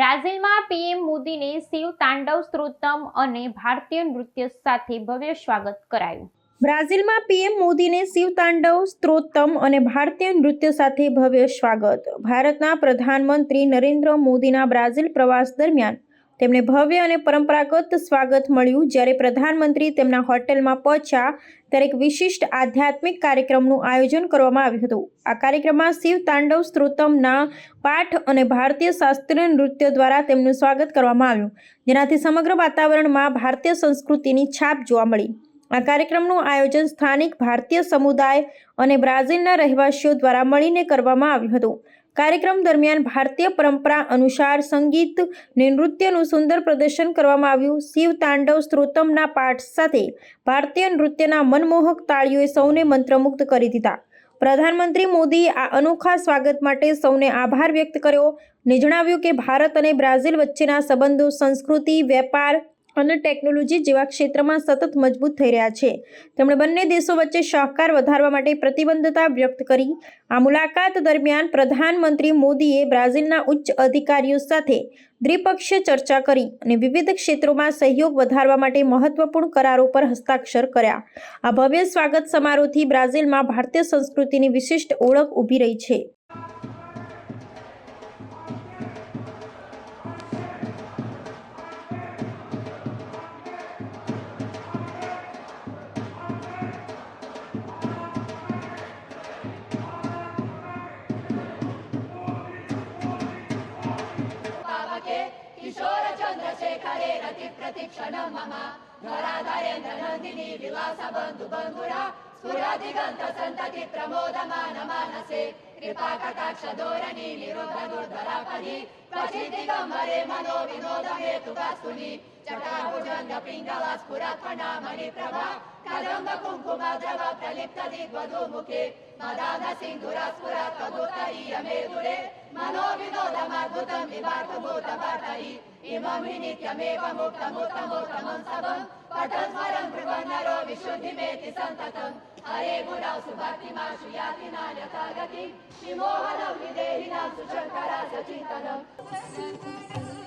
બ્રાઝિલમાં PM મોદીને શિવ તાંડવ સ્ત્રોતમ અને ભારતીય નૃત્ય સાથે ભવ્ય સ્વાગત કરાયું. બ્રાઝિલમાં પીએમ મોદીને શિવ તાંડવ સ્ત્રોત્તમ અને ભારતીય નૃત્ય સાથે ભવ્ય સ્વાગત. ભારતના પ્રધાનમંત્રી નરેન્દ્ર મોદીના બ્રાઝિલ પ્રવાસ દરમિયાન તેમને ભવ્ય અને પરંપરાગત સ્વાગત મળ્યું. જ્યારે પ્રધાનમંત્રી તેમના હોટેલમાં પહોંચ્યા, ત્યારે એક વિશિષ્ટ આધ્યાત્મિક કાર્યક્રમનું આયોજન કરવામાં આવ્યું હતું. આ કાર્યક્રમમાં શિવ તાંડવ સ્ત્રોતમના પાઠ અને ભારતીય શાસ્ત્રીય નૃત્ય દ્વારા તેમનું સ્વાગત કરવામાં આવ્યું. જેનાથી સમગ્ર વાતાવરણમાં ભારતીય સંસ્કૃતિની છાપ જોવા મળી. આ કાર્યક્રમનું આયોજન સ્થાનિક ભારતીય સમુદાય અને બ્રાઝિલના રહેવાસીઓ દ્વારા મળીને કરવામાં આવ્યું હતું. કાર્યક્રમ દરમિયાન ભારતીય પરંપરા અનુસાર સંગીત ને નૃત્યનું સુંદર પ્રદર્શન કરવામાં આવ્યું. શિવ તાંડવ સ્ત્રોતમના પાઠ સાથે ભારતીય નૃત્યના મનમોહક તાળીઓએ સૌને મંત્રમુગ્ધ કરી દીધા. પ્રધાનમંત્રી મોદી આ અનોખા સ્વાગત માટે સૌને આભાર વ્યક્ત કર્યો. ને જણાવ્યું કે ભારત અને બ્રાઝિલ વચ્ચેના સંબંધો સંસ્કૃતિ, વેપાર અને ટેકનોલોજી જેવા ક્ષેત્રમાં સતત મજબૂત થઈ રહ્યા છે. તેમણે બંને દેશો વચ્ચે સહકાર વધારવા માટે પ્રતિબદ્ધતા વ્યક્ત કરી. આ મુલાકાત દરમિયાન પ્રધાનમંત્રી મોદીએ બ્રાઝિલના ઉચ્ચ અધિકારીઓ સાથે દ્વિપક્ષીય ચર્ચા કરી અને વિવિધ ક્ષેત્રોમાં સહયોગ વધારવા માટે મહત્વપૂર્ણ કરારો પર હસ્તાક્ષર કર્યા. આ ભવ્ય સ્વાગત સમારોહથી બ્રાઝિલમાં ભારતીય સંસ્કૃતિની વિશિષ્ટ ઓળખ ઊભી રહી છે. किशोर चन्द्रशेखरे रति प्रतीक्षण बन्धुरा स्फुरदिगन्त सन्तति प्रमोदमान मानसे कृपा कटाक्ष धोरणी निरुद्ध दुर्धरापदि क्वचि दिगम्बरे मनो विनोद हेतु वास्तुनि चटाभुजङ्ग पिङ्गला स्फुरत्फणामणि प्रभा कदम्ब कुङ्कुम द्रव प्रलिप्त दिग्वधूमुखे मदान सिन्धुरा स्फुरत् कबुतरीय मेदुरे नित्यमेकमुक्तमुक्त मोत्तमं समं तटस्वरं कृतरो विशुद्धिमेति सन्ततम् हरे गुणौ सुभक्तिमा सुयातिना यथा गतिमोहनं विदेहिना सुशङ्करा सचिन्तनम्